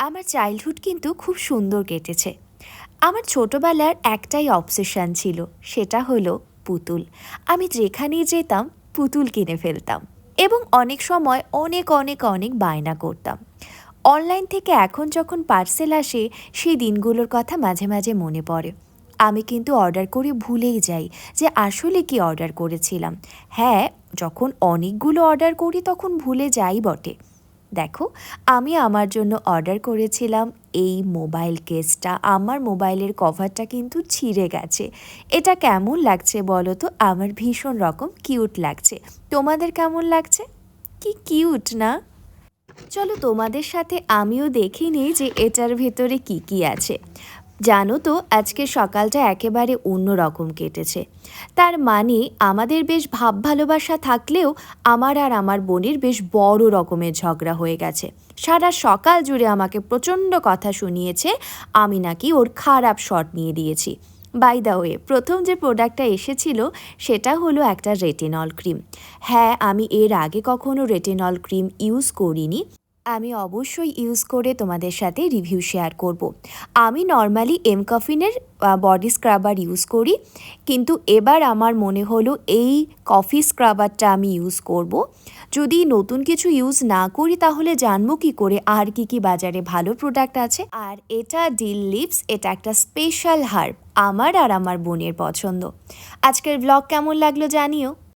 আমার চাইল্ডহুড কিন্তু খুব সুন্দর কেটেছে। আমার ছোটবেলার একটাই অবসেশন ছিল, সেটা হলো পুতুল। আমি যেখানেই যেতাম, পুতুল কিনে ফেলতাম এবং অনেক সময় অনেক অনেক অনেক বায়না করতাম। অনলাইন থেকে এখন যখন পার্সেল আসে, সেই দিনগুলোর কথা মাঝে মাঝে মনে পড়ে। আমি কিন্তু অর্ডার করে ভুলেই যাই যে আসলে কি অর্ডার করেছিলাম। হ্যাঁ যখন অনেকগুলো অর্ডার করি তখন ভুলে যাই বটে। দেখো, আমি আমার জন্য অর্ডার করেছিলাম, এই মোবাইল কেসটা, আমার মোবাইলের কভারটা কিন্তু ছিঁড়ে গেছে। এটা কেমন লাগছে বলো তো? আমার ভীষণ রকম কিউট লাগছে। তোমাদের কেমন লাগছে? কি কিউট না? চলো তোমাদের সাথে আমিও দেখে নিই যে এটার ভেতরে কি কি আছে। জানো তো আজকে সকালটা একেবারে অন্য রকম কেটেছে। তার মানে আমাদের বেশ ভাব ভালোবাসা থাকলেও আমার আর আমার বোনের বেশ বড় রকমের ঝগড়া হয়ে গেছে। সারা সকাল জুড়ে আমাকে প্রচণ্ড কথা শুনিয়েছে, আমি নাকি ওর খারাপ শট নিয়ে দিয়েছি। বাই দ্য ওয়ে প্রথম যে প্রোডাক্টটা এসেছিল, সেটা হলো একটা রেটিনল ক্রিম হ্যাঁ আমি এর আগে কখনো রেটিনল ক্রিম ইউজ করিনি। আমি অবশ্যই ইউজ করে তোমাদের সাথে রিভিউ শেয়ার করব। আমি নর্মালি এম কফিনের বডি স্ক্রাবার ইউজ করি, কিন্তু এবার আমার মনে হলো এই কফি স্ক্রাবারটা আমি ইউজ করব। যদি নতুন কিছু ইউজ না করি, তাহলে জানব কি করে, আর কি কি বাজারে ভালো প্রোডাক্ট আছে আর এটা ডিল লিপস এটা একটা স্পেশাল হার্ব আমার আর আমার বোনের পছন্দ আজকের ব্লগ কেমন লাগল জানিও